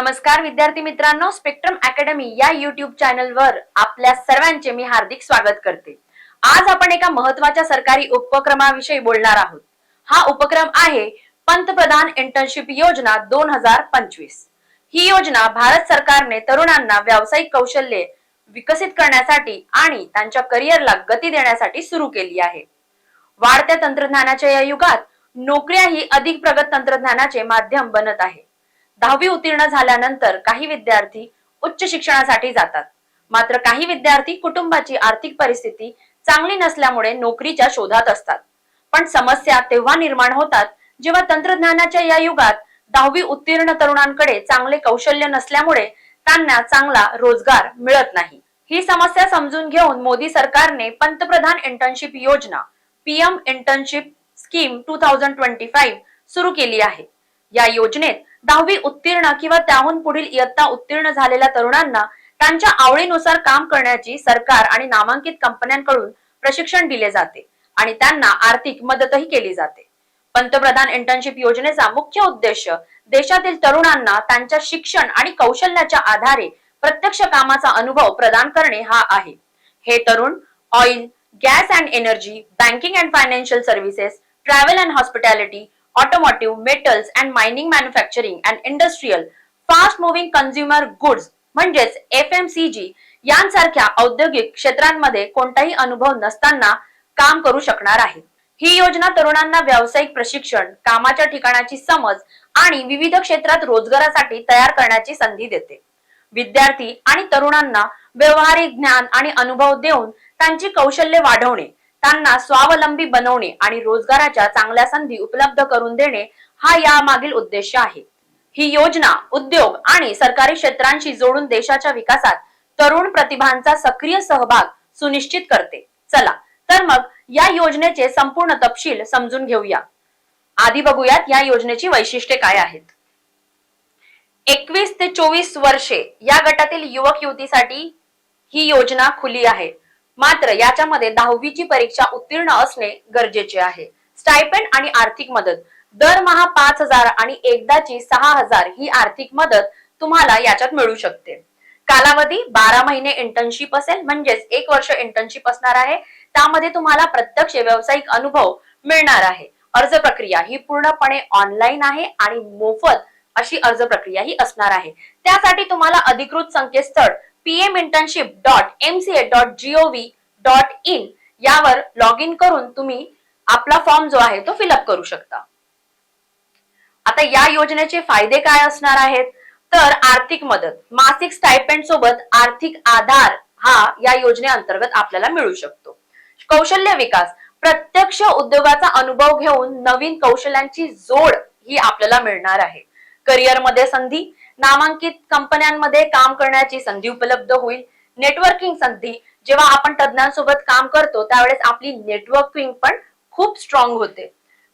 नमस्कार विद्यार्थी मित्रांनो. स्पेक्ट्रम अकॅडमी या युट्यूब चॅनलवर आपल्या सर्वांचे मी हार्दिक स्वागत करते. आज आपण एका महत्त्वाच्या सरकारी उपक्रमाविषयी बोलणार आहोत. हा उपक्रम आहे पंतप्रधान इंटर्नशिप योजना दोन हजार पंचवीस. ही योजना भारत सरकारने तरुणांना व्यावसायिक कौशल्ये विकसित करण्यासाठी आणि त्यांच्या करिअरला गती देण्यासाठी सुरू केली आहे. वाढत्या तंत्रज्ञानाच्या या युगात नोकऱ्या ही अधिक प्रगत तंत्रज्ञानाचे माध्यम बनत आहे. दहावी उत्तीर्ण झाल्यानंतर काही विद्यार्थी उच्च शिक्षणासाठी जातात. मात्र काही विद्यार्थी कुटुंबाची आर्थिक परिस्थिती चांगली नसल्यामुळे नोकरीच्या शोधात असतात. पण समस्या तेव्हा निर्माण होतात जेव्हा तंत्रज्ञानाच्या या युगात दहावी उत्तीर्ण तरुणांकडे चांगले कौशल्य नसल्यामुळे त्यांना चांगला रोजगार मिळत नाही. ही समस्या समजून घेऊन मोदी सरकारने पंतप्रधान इंटर्नशिप योजना PM internship scheme two thousand twenty five सुरू केली आहे. या योजनेत दहावी उत्तीर्ण किंवा त्याहून पुढील इयत्ता उत्तीर्ण झालेल्या तरुणांना त्यांच्या आवडीनुसार काम करण्याची सरकार आणि नामांकित कंपन्यांकडून प्रशिक्षण दिले जाते आणि त्यांना आर्थिक मदतही केली जाते. पंतप्रधान इंटर्नशिप योजनेचा मुख्य उद्देश देशातील तरुणांना त्यांच्या शिक्षण आणि कौशल्याच्या आधारे प्रत्यक्ष कामाचा अनुभव प्रदान करणे हा आहे. हे तरुण oil gas and energy banking and financial services travel and hospitality automotive metals and mining manufacturing and industrial fast moving consumer goods म्हणजेच एफ एम सी जी यांसारख्या औद्योगिक क्षेत्रांमध्ये कोणताही अनुभव नसताना काम करू शकणार आहे. ही योजना तरुणांना व्यावसायिक प्रशिक्षण कामाच्या ठिकाणाची समज आणि विविध क्षेत्रात रोजगारासाठी तयार करण्याची संधी देते. विद्यार्थी आणि तरुणांना व्यवहारिक ज्ञान आणि अनुभव देऊन त्यांची कौशल्य वाढवणे त्यांना स्वावलंबी बनवणे आणि रोजगाराच्या चांगल्या संधी उपलब्ध करून देणे हा यामागील उद्देश आहे. ही योजना उद्योग आणि सरकारी क्षेत्रांशी जोडून देशाच्या विकासात तरुण प्रतिभांचा सक्रिय सहभाग सुनिश्चित करते. चला तर मग या योजनेचे संपूर्ण तपशील समजून घेऊया. आधी बघूयात या योजनेची वैशिष्ट्ये काय आहेत. एकवीस ते चोवीस वर्षे या गटातील युवक युवतीसाठी ही योजना खुली आहे. मात्र याच्यामध्ये दहावीची परीक्षा उत्तीर्ण असणे गरजेचे आहे. स्टायपेंड आणि आर्थिक मदत. दरमहा पाच हजार आणि एकदाची सहा हजार ही आर्थिक मदत तुम्हाला याच्यात मिळू शकते. कालावधी बारा महिने इंटर्नशिप असेल म्हणजेच एक वर्ष इंटर्नशिप असणार आहे. त्यामध्ये तुम्हाला प्रत्यक्ष व्यावसायिक अनुभव मिळणार आहे. अर्ज प्रक्रिया ही पूर्णपणे ऑनलाईन आहे आणि मोफत अशी अर्ज प्रक्रिया ही असणार आहे. त्यासाठी तुम्हाला अधिकृत संकेतस्थळ PM internship dot M C A dot gov dot in यावर लॉग इन करून तुम्ही आपला फॉर्म जो आहे तो फिलअप करू शकता. आता या योजनेचे फायदे काय असणार आहेत? तर आर्थिक मदत. मासिक स्टायपेंड सोबत आर्थिक आधार हा या योजनेअंतर्गत आपल्याला मिळू शकतो. कौशल्य विकास. प्रत्यक्ष उद्योगाचा अनुभव घेऊन नवीन कौशल्यांची जोड ही आपल्याला मिळणार आहे. करिअरमध्ये संधी नामांकित कंपन्यांमध्ये काम करण्याची संधी उपलब्ध होईल. नेटवर्किंग संधी जेव्हा आपण तज्ञांसोबत काम करतो त्यावेळेस आपली नेटवर्किंग पण खूप स्ट्रॉंग होते.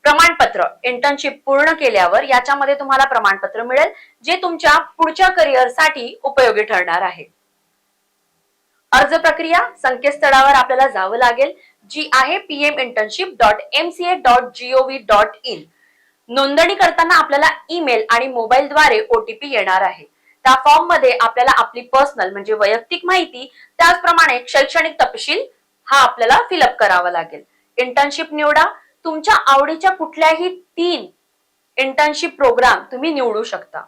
प्रमाणपत्र इंटर्नशिप पूर्ण केल्यावर याच्यामध्ये तुम्हाला प्रमाणपत्र मिळेल जे तुमच्या पुढच्या करिअरसाठी उपयोगी ठरणार आहे. अर्ज प्रक्रिया संकेतस्थळावर आपल्याला जावं लागेल जी आहे PM internship dot M C A dot gov dot in नोंदणी करताना आपल्याला ईमेल आणि मोबाईलद्वारे ओटीपी येणार आहे. त्या फॉर्ममध्ये आपल्याला आपली पर्सनल म्हणजे वैयक्तिक माहिती त्याचप्रमाणे शैक्षणिक तपशील हा आपल्याला फिलअप करावा लागेल. इंटर्नशिप निवडा. तुमच्या आवडीच्या कुठल्याही तीन इंटर्नशिप प्रोग्राम तुम्ही निवडू शकता.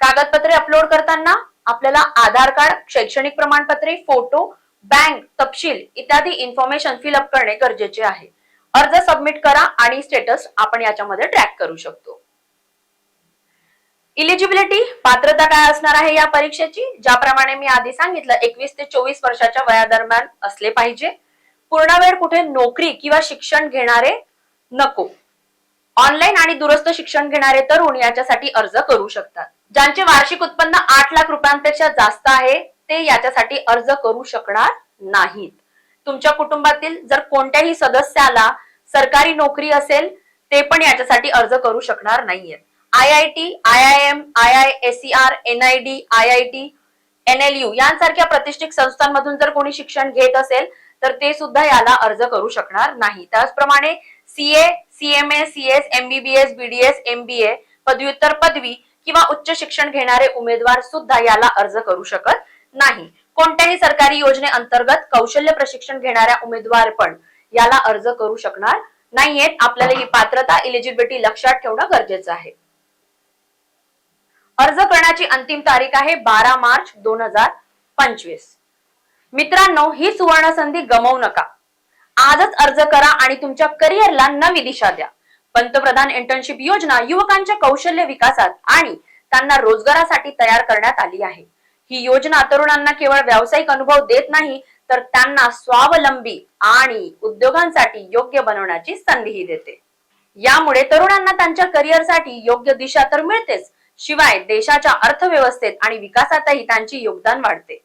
कागदपत्रे अपलोड करताना आपल्याला आधार कार्ड शैक्षणिक प्रमाणपत्रे फोटो बँक तपशील इत्यादी इन्फॉर्मेशन फिलअप करणे गरजेचे आहे. अर्ज सबमिट करा आणि स्टेटस आपण याच्यामध्ये ट्रॅक करू शकतो. इलिजिबिलिटी पात्रता काय असणार आहे या परीक्षेची? ज्याप्रमाणे मी आधी सांगितलं एकवीस ते चोवीस वर्षाच्या वयादरम्यान असले पाहिजे. पूर्ण वेळ कुठे नोकरी किंवा शिक्षण घेणारे नको. ऑनलाईन आणि दूरस्थ शिक्षण घेणारे तरुण याच्यासाठी अर्ज करू शकतात. ज्यांचे वार्षिक उत्पन्न आठ लाख रुपयांपेक्षा जास्त आहे ते याच्यासाठी अर्ज करू शकणार नाहीत. तुमच्या कुटुंबातील जर कोणत्याही सदस्याला सरकारी नोकरी असेल ते पण याच्यासाठी अर्ज करू शकणार नाहीये. I I T I I M I I S C R N I D I I T N L U यांसारख्या प्रतिष्ठित संस्थांमधून जर कोणी शिक्षण घेत असेल तर ते सुद्धा याला अर्ज करू शकणार नाही. त्याचप्रमाणे CA CMA CS MBBS BDS MBA पदव्युत्तर पदवी किंवा उच्च शिक्षण घेणारे उमेदवार सुद्धा याला अर्ज करू शकत नाही. कोणत्याही सरकारी योजनेअंतर्गत कौशल्य प्रशिक्षण घेणाऱ्या उमेदवार पण याला अर्ज करू शकणार नाहीयेत. आपल्याला ही पात्रता इलिजिबिलिटी लक्षात ठेवणं गरजेचं आहे. अर्ज करण्याची अंतिम तारीख आहे बारा मार्च दोन हजार पंचवीस. मित्रांनो ही सुवर्ण संधी गमवू नका. आजच अर्ज करा आणि तुमच्या करिअरला नवी दिशा द्या. पंतप्रधान इंटर्नशिप योजना युवकांच्या कौशल्य विकासात आणि त्यांना रोजगारासाठी तयार करण्यात आली आहे. ही योजना तरुणांना केवळ व्यावसायिक अनुभव देत नाही तर त्यांना स्वावलंबी आणि उद्योगांसाठी योग्य बनवण्याची संधीही देते. यामुळे तरुणांना त्यांच्या करिअरसाठी योग्य दिशा तर मिळतेच शिवाय देशाच्या अर्थव्यवस्थेत आणि विकासातही त्यांचे योगदान वाढते.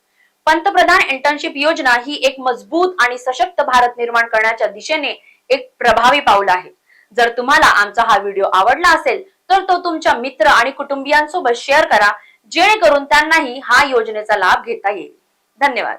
पंतप्रधान इंटर्नशिप योजना ही एक मजबूत आणि सशक्त भारत निर्माण करण्याच्या दिशेने एक प्रभावी पाऊल आहे. जर तुम्हाला आमचा हा व्हिडिओ आवडला असेल तर तो तुमच्या मित्र आणि कुटुंबियांसोबत शेअर करा जेणेकरून त्यांनाही हा योजनेचा लाभ घेता येईल. धन्यवाद.